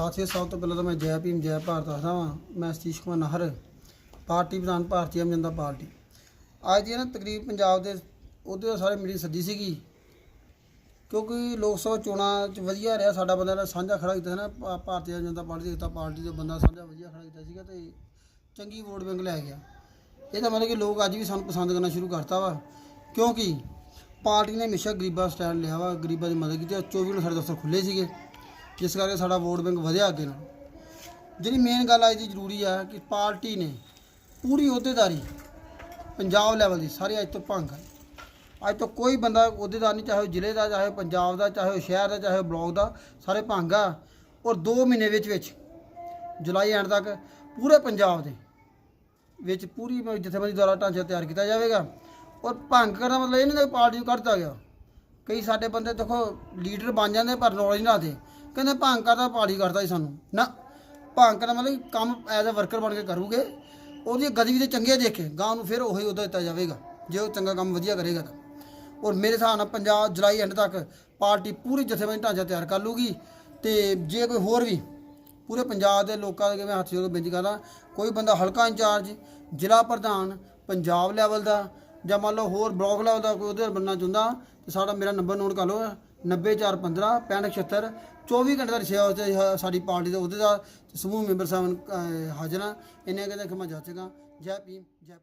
ਸਾਥੀਓ, ਸਭ ਤੋਂ ਪਹਿਲਾਂ ਤਾਂ ਮੈਂ ਜੈ ਭੀਮ, ਜੈ ਭਾਰਤ ਆਖਦਾ ਵਾਂ। ਮੈਂ ਸਤੀਸ਼ ਕੁਮਾਰ ਨਾਹਰ, ਪਾਰਟੀ ਪ੍ਰਧਾਨ, ਭਾਰਤੀ ਆਮ ਜਨਤਾ ਪਾਰਟੀ। ਅੱਜ ਦੀ ਨਾ ਤਕਰੀਬ ਪੰਜਾਬ ਦੇ ਉਹਦੇ ਸਾਰੇ ਮੀਟਿੰਗ ਸੱਦੀ ਸੀਗੀ। ਕਿਉਂਕਿ ਲੋਕ ਸਭਾ ਚੋਣਾਂ 'ਚ ਵਧੀਆ ਰਿਹਾ, ਸਾਡਾ ਬੰਦਾ ਨੇ ਸਾਂਝਾ ਖੜਾ ਕੀਤਾ ਸੀ ਨਾ, ਭਾ- ਭਾਰਤੀ ਜਨਤਾ ਪਾਰਟੀ ਦੇ ਏਕਤਾ ਪਾਰਟੀ ਦੇ ਬੰਦਾ ਸਾਂਝਾ ਵਧੀਆ ਖੜਾ ਕੀਤਾ ਸੀਗਾ ਤੇ ਚੰਗੀ ਵੋਟ ਬੈਂਕ ਲੈ ਗਿਆ। ਇਹਦਾ ਮਤਲਬ ਕਿ ਲੋਕ ਅੱਜ ਵੀ ਸਾਨੂੰ ਪਸੰਦ ਕਰਨਾ ਸ਼ੁਰੂ ਕਰਤਾ ਵਾ। ਕਿਉਂਕਿ ਪਾਰਟੀ ਨੇ ਹਮੇਸ਼ਾ ਗਰੀਬਾਂ ਦਾ ਸਟੈਂਡ ਲਿਆ ਵਾ, ਗਰੀਬਾਂ ਦੀ ਮਦਦ ਕੀਤੀ ਆ। 24 ਨੂੰ ਸਾਡੇ ਦਫ਼ਤਰ ਖੁੱਲੇ ਸੀਗੇ। ਜਿਸ ਕਰਕੇ ਸਾਡਾ ਵੋਟ ਬੈਂਕ ਵਧਿਆ ਅੱਗੇ ਨਾਲ? ਜਿਹੜੀ ਮੇਨ ਗੱਲ ਅੱਜ ਦੀ ਜ਼ਰੂਰੀ ਆ ਕਿ ਪਾਰਟੀ ਨੇ ਪੂਰੀ ਅਹੁਦੇਦਾਰੀ ਪੰਜਾਬ ਲੈਵਲ ਦੀ, ਸਾਰੇ ਅੱਜ ਤੋਂ ਭੰਗ ਹੈ ਅੱਜ ਤੋਂ ਕੋਈ ਬੰਦਾ ਅਹੁਦੇਦਾਰ ਨਹੀਂ, ਚਾਹੇ ਉਹ ਜ਼ਿਲ੍ਹੇ ਦਾ, ਚਾਹੇ ਉਹ ਪੰਜਾਬ ਦਾ, ਚਾਹੇ ਉਹ ਸ਼ਹਿਰ ਦਾ, ਚਾਹੇ ਉਹ ਬਲਾਕ ਦਾ, ਸਾਰੇ ਭੰਗ ਆ। ਔਰ 2 ਮਹੀਨੇ ਵਿੱਚ ਵਿੱਚ, ਜੁਲਾਈ ਐਂਡ ਤੱਕ ਪੂਰੇ ਪੰਜਾਬ ਦੇ ਵਿੱਚ ਪੂਰੀ ਜਥੇਬੰਦੀ ਦੁਆਰਾ ਢਾਂਚਾ ਤਿਆਰ ਕੀਤਾ ਜਾਵੇਗਾ। ਔਰ ਭੰਗ ਕਰਨ ਦਾ ਮਤਲਬ ਇਹ ਨਹੀਂ ਕਿ ਪਾਰਟੀ ਨੂੰ ਕੱਢਤਾ ਗਿਆ। ਕਈ ਸਾਡੇ ਬੰਦੇ ਦੇਖੋ ਲੀਡਰ ਬਣ ਜਾਂਦੇ ਪਰ ਨੌਲੇਜ ਨਾ ਦੇ। ਕਹਿੰਦੇ ਭੰਗ ਕਰਦਾ ਪਾਰਟੀ ਕਰਦਾ ਹੀ ਸਾਨੂੰ। ਨਾ, ਭੰਗ ਕਰਨ ਮਤਲਬ ਕੰਮ ਐਜ਼ ਅ ਵਰਕਰ ਬਣ ਕੇ ਕਰੂਗੇ। ਉਹਦੀ ਗਤੀਵਿਧੀ ਚੰਗੀਆਂ ਦੇਖੇ ਗਾਂ ਨੂੰ ਫਿਰ ਉਹੀ ਉਹਦਾ ਦਿੱਤਾ ਜਾਵੇਗਾ। ਜੇ ਉਹ ਚੰਗਾ ਕੰਮ ਵਧੀਆ ਕਰੇਗਾ ਤਾਂ। ਔਰ ਮੇਰੇ ਹਿਸਾਬ ਨਾਲ ਪੰਜਾਬ ਜੁਲਾਈ ਐਂਡ ਤੱਕ ਪਾਰਟੀ ਪੂਰੀ ਜਥੇਬੰਦੀ ਢਾਂਚਾ ਤਿਆਰ ਕਰ ਲੂਗੀ ਤੇ ਜੇ ਕੋਈ ਹੋਰ ਵੀ, ਪੂਰੇ ਪੰਜਾਬ ਦੇ ਲੋਕਾਂ ਦੇ ਮੈਂ ਹੱਥ ਜੋੜ ਕੇ ਬੇਨਤੀ ਕਰਦਾ, ਕੋਈ ਬੰਦਾ ਹਲਕਾ ਇੰਚਾਰਜ, ਜ਼ਿਲ੍ਹਾ ਪ੍ਰਧਾਨ, ਪੰਜਾਬ ਲੈਵਲ ਦਾ ਜਾਂ ਮੰਨ ਲਓ ਹੋਰ ਬਲਾਕ ਲੈਵਲ ਦਾ ਕੋਈ ਉਹਦੇ ਬਣਨਾ ਚਾਹੁੰਦਾ, ਤੇ ਸਾਡਾ ਮੇਰਾ ਨੰਬਰ ਨੋਟ ਕਰ ਲਓ। 90415 6576 24 ਘੰਟੇ ਦਾ ਸੇਵਾ ਉੱਤੇ ਸਾਡੀ ਪਾਰਟੀ ਦਾ ਉਹਦੇ ਦਾ ਸਮੂਹ ਮੈਂਬਰ ਸਾਹਿਬ ਹਾਜ਼ਰ ਆ ਇਹਨੇ ਕਹਿੰਦੇ ਕਿ ਮੈਂ ਜਾ ਸਕਾਂ ਜੈ ਭੀਮ, ਜੈ